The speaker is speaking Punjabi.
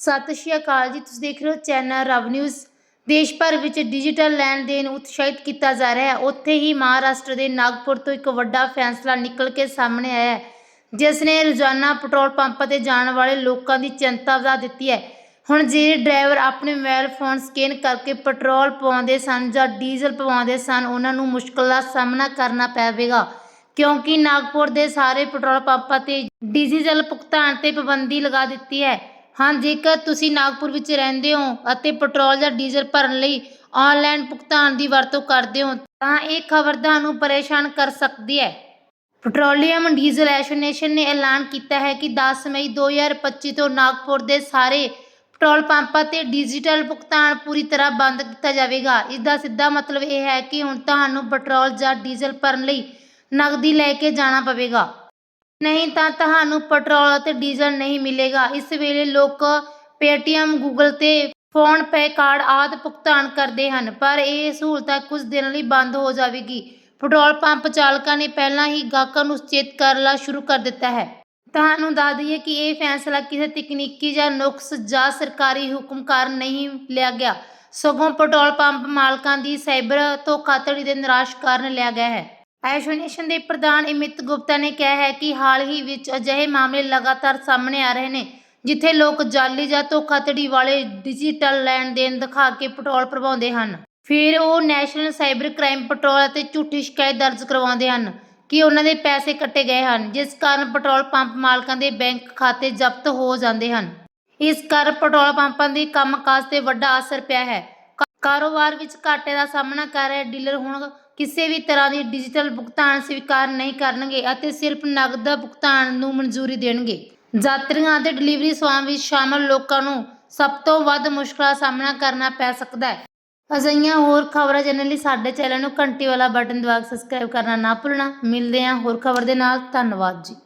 ਸਤਿ ਸ਼੍ਰੀ ਅਕਾਲ ਜੀ, ਤੁਸੀਂ ਦੇਖ ਰਹੇ ਹੋ ਚੈਨਲ ਰਵ ਨਿਊਜ਼। ਦੇਸ਼ ਭਰ ਵਿੱਚ ਡਿਜੀਟਲ ਲੈਣ ਦੇਣ ਉਤਸ਼ਾਹਿਤ ਕੀਤਾ ਜਾ ਰਿਹਾ ਹੈ। ਉੱਥੇ ਹੀ ਮਹਾਰਾਸ਼ਟਰ ਦੇ ਨਾਗਪੁਰ ਤੋਂ ਇੱਕ ਵੱਡਾ ਫੈਸਲਾ ਨਿਕਲ ਕੇ ਸਾਹਮਣੇ ਆਇਆ ਹੈ, ਜਿਸ ਨੇ ਰੋਜ਼ਾਨਾ ਪੈਟਰੋਲ ਪੰਪਾਂ ਤੇ ਜਾਣ ਵਾਲੇ ਲੋਕਾਂ ਦੀ ਚਿੰਤਾ ਵਧਾ ਦਿੱਤੀ ਹੈ। ਹੁਣ ਜਿਹੜੇ ਡਰਾਈਵਰ ਆਪਣੇ ਮੋਬਾਈਲ ਫੋਨ ਸਕੈਨ ਕਰਕੇ ਪੈਟਰੋਲ ਪਵਾਉਂਦੇ ਸਨ ਜਾਂ ਡੀਜ਼ਲ ਪਵਾਉਂਦੇ ਸਨ, ਉਹਨਾਂ ਨੂੰ ਮੁਸ਼ਕਲ ਦਾ ਸਾਹਮਣਾ ਕਰਨਾ ਪਵੇਗਾ, ਕਿਉਂਕਿ ਨਾਗਪੁਰ ਦੇ ਸਾਰੇ ਪੈਟਰੋਲ ਪੰਪਾਂ ਤੇ ਡਿਜੀਟਲ ਭੁਗਤਾਨ ਤੇ ਪਾਬੰਦੀ ਲਗਾ ਦਿੱਤੀ ਹੈ। ਹਾਂ, ਜੇਕਰ ਤੁਸੀਂ ਨਾਗਪੁਰ ਵਿੱਚ ਰਹਿੰਦੇ ਹੋ ਅਤੇ ਪੈਟਰੋਲ ਜਾਂ ਡੀਜ਼ਲ ਭਰਨ ਲਈ ਆਨਲਾਈਨ ਭੁਗਤਾਨ ਦੀ ਵਰਤੋਂ ਕਰਦੇ ਹੋ, ਤਾਂ ਇਹ ਖਬਰ ਤੁਹਾਨੂੰ ਪਰੇਸ਼ਾਨ ਕਰ ਸਕਦੀ ਹੈ। ਪੈਟਰੋਲੀਅਮ ਡੀਜ਼ਲ ਐਸੋਸੀਏਸ਼ਨ ਨੇ ਐਲਾਨ ਕੀਤਾ ਹੈ ਕਿ 10 ਮਈ 2025 ਤੋਂ ਨਾਗਪੁਰ ਦੇ ਸਾਰੇ ਪੈਟਰੋਲ ਪੰਪਾਂ ਤੇ ਡਿਜੀਟਲ ਭੁਗਤਾਨ ਪੂਰੀ ਤਰ੍ਹਾਂ ਬੰਦ ਕੀਤਾ ਜਾਵੇਗਾ। ਇਸ ਦਾ ਸਿੱਧਾ ਮਤਲਬ ਇਹ ਹੈ ਕਿ ਹੁਣ ਤੁਹਾਨੂੰ ਪੈਟਰੋਲ ਜਾਂ ਡੀਜ਼ਲ ਭਰਨ ਲਈ ਨਕਦੀ ਲੈ ਕੇ ਜਾਣਾ ਪਵੇਗਾ। ਨਹੀਂ ਤਾਂ ਤੁਹਾਨੂੰ ਪੈਟਰੋਲ ਅਤੇ ਡੀਜ਼ਲ ਨਹੀਂ ਮਿਲੇਗਾ। ਇਸ ਵੇਲੇ ਲੋਕ ਪੇਟੀਐਮ, ਗੂਗਲ ਤੇ ਫੋਨ ਪੇ ਕਾਰਡ ਆਦਿ ਭੁਗਤਾਨ ਕਰਦੇ ਹਨ, ਪਰ ਇਹ ਸਹੂਲਤਾਂ ਕੁਝ ਦਿਨ ਲਈ ਬੰਦ ਹੋ ਜਾਵੇਗੀ। ਪੈਟਰੋਲ ਪੰਪ ਚਾਲਕਾਂ ਨੇ ਪਹਿਲਾਂ ਹੀ ਗਾਹਕਾਂ ਨੂੰ ਸੁਚੇਤ ਕਰਨਾ ਸ਼ੁਰੂ ਕਰ ਦਿੱਤਾ ਹੈ। ਤੁਹਾਨੂੰ ਦੱਸ ਦਈਏ ਕਿ ਇਹ ਫੈਸਲਾ ਕਿਸੇ ਤਕਨੀਕੀ ਜਾਂ ਨੁਕਸ ਜਾਂ ਸਰਕਾਰੀ ਹੁਕਮ ਕਾਰਨ ਨਹੀਂ ਲਿਆ ਗਿਆ। ਸਗੋਂ ਪੈਟਰੋਲ ਪੰਪ ਮਾਲਕਾਂ ਦੀ ਸਾਈਬਰ ਧੋਖਾਧੜੀ ਦੇ ਨਿਰਾਸ਼ ਕਾਰਨ ਲਿਆ ਗਿਆ ਹੈ। ਐਸੋਸੀਏਸ਼ਨ ਦੇ ਪ੍ਰਧਾਨ ਅਮਿਤ ਗੁਪਤਾ ਨੇ ਕਿਹਾ ਹੈ ਕਿ ਹਾਲ ਹੀ ਵਿੱਚ ਅਜਿਹੇ ਮਾਮਲੇ ਲਗਾਤਾਰ ਸਾਹਮਣੇ ਆ ਰਹੇ ਨੇ, ਜਿੱਥੇ ਲੋਕ ਜਾਲੀ ਜਾਂ ਧੋਖਾਧੜੀ ਵਾਲੇ ਡਿਜੀਟਲ ਲੈਣ ਦੇਣ ਦਿਖਾ ਕੇ ਪੈਟਰੋਲ ਭਰਵਾਉਂਦੇ ਹਨ। ਫਿਰ ਉਹ ਨੈਸ਼ਨਲ ਸਾਈਬਰ ਕ੍ਰਾਈਮ ਪੈਟਰੋਲ ਅਤੇ ਝੂਠੀ ਸ਼ਿਕਾਇਤ ਦਰਜ ਕਰਵਾਉਂਦੇ ਹਨ ਕਿ ਉਹਨਾਂ ਦੇ ਪੈਸੇ ਕੱਟੇ ਗਏ ਹਨ, ਜਿਸ ਕਾਰਨ ਪੈਟਰੋਲ ਪੰਪ ਮਾਲਕਾਂ ਦੇ ਬੈਂਕ ਖਾਤੇ ਜ਼ਬਤ ਹੋ ਜਾਂਦੇ ਹਨ। ਇਸ ਕਾਰਨ ਪੈਟਰੋਲ ਪੰਪਾਂ ਦੀ ਕੰਮਕਾਜ ਤੇ ਵੱਡਾ ਅਸਰ ਪਿਆ ਹੈ। ਕਾਰੋਬਾਰ ਵਿੱਚ ਘਾਟੇ ਦਾ ਸਾਹਮਣਾ ਕਰ ਰਹੇ ਡੀਲਰ ਹੁਣ ਕਿਸੇ ਵੀ ਤਰ੍ਹਾਂ ਦੀ ਡਿਜੀਟਲ ਭੁਗਤਾਨ ਸਵੀਕਾਰ ਨਹੀਂ ਕਰਨਗੇ ਅਤੇ ਸਿਰਫ ਨਗਦ ਭੁਗਤਾਨ ਨੂੰ ਮਨਜ਼ੂਰੀ ਦੇਣਗੇ। ਯਾਤਰੀਆਂ ਅਤੇ ਡਿਲੀਵਰੀ ਸੇਵਾਵਾਂ ਵਿੱਚ ਸ਼ਾਮਲ ਲੋਕਾਂ ਨੂੰ ਸਭ ਤੋਂ ਵੱਧ ਮੁਸ਼ਕਲਾਂ ਦਾ ਸਾਹਮਣਾ ਕਰਨਾ ਪੈ ਸਕਦਾ ਹੈ। ਅਜਿਹੀਆਂ ਹੋਰ ਖਬਰਾਂ ਜਾਣਨ ਲਈ ਸਾਡੇ ਚੈਨਲ ਨੂੰ ਘੰਟੀ ਵਾਲਾ ਬਟਨ ਦਬਾ ਕੇ ਸਬਸਕ੍ਰਾਈਬ ਕਰਨਾ ਨਾ ਭੁੱਲਣਾ। ਮਿਲਦੇ ਹਾਂ ਹੋਰ ਖਬਰ ਦੇ ਨਾਲ। ਧੰਨਵਾਦ ਜੀ।